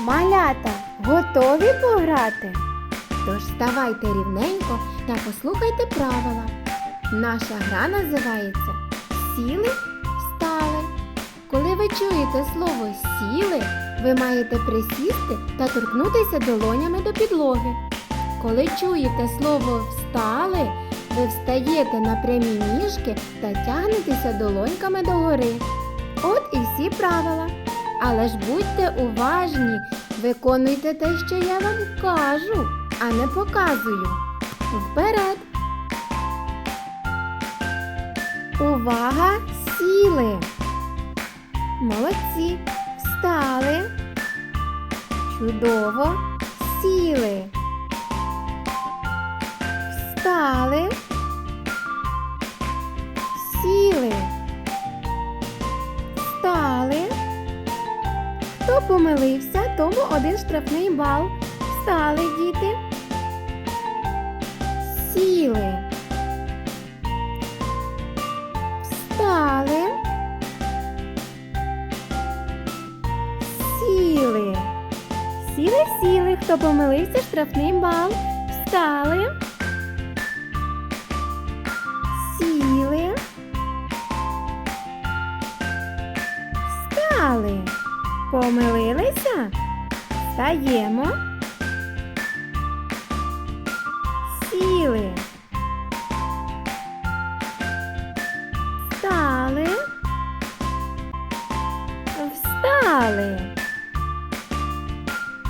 Малята, готові пограти? Тож ставайте рівненько та послухайте правила. Наша гра називається Сіли, встали. Коли ви чуєте слово сіли, ви маєте присісти та торкнутися долонями до підлоги. Коли чуєте слово встали, ви встаєте на прямі ніжки та тягнетеся долоньками догори. От і всі правила. Але ж будьте уважні, виконуйте те, що я вам кажу, а не показую. Вперед. Увага! Сіли. Молодці. Встали. Чудово. Сіли. Встали. Хто помилився, тому один штрафний бал. Встали, діти. Сіли. Встали. Сіли. Сіли, сіли. Хто помилився, штрафний бал. Встали. Сіли. Встали. Помилилися? Стаємо. Сіли. Стали. Встали.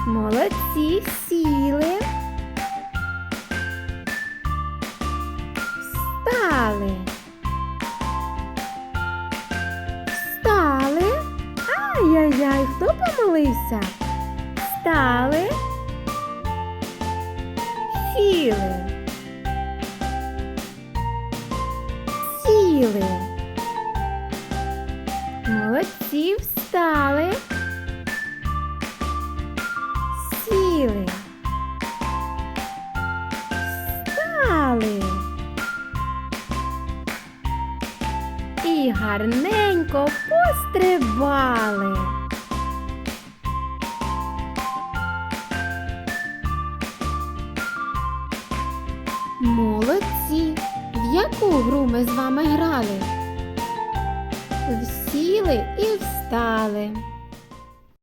Молодці сіли. Хто помилився? Встали. Сіли. Сіли. Молодці встали. Сіли. Встали. І гарненько пострибали. Молодці! В яку гру ми з вами грали? Всіли і встали.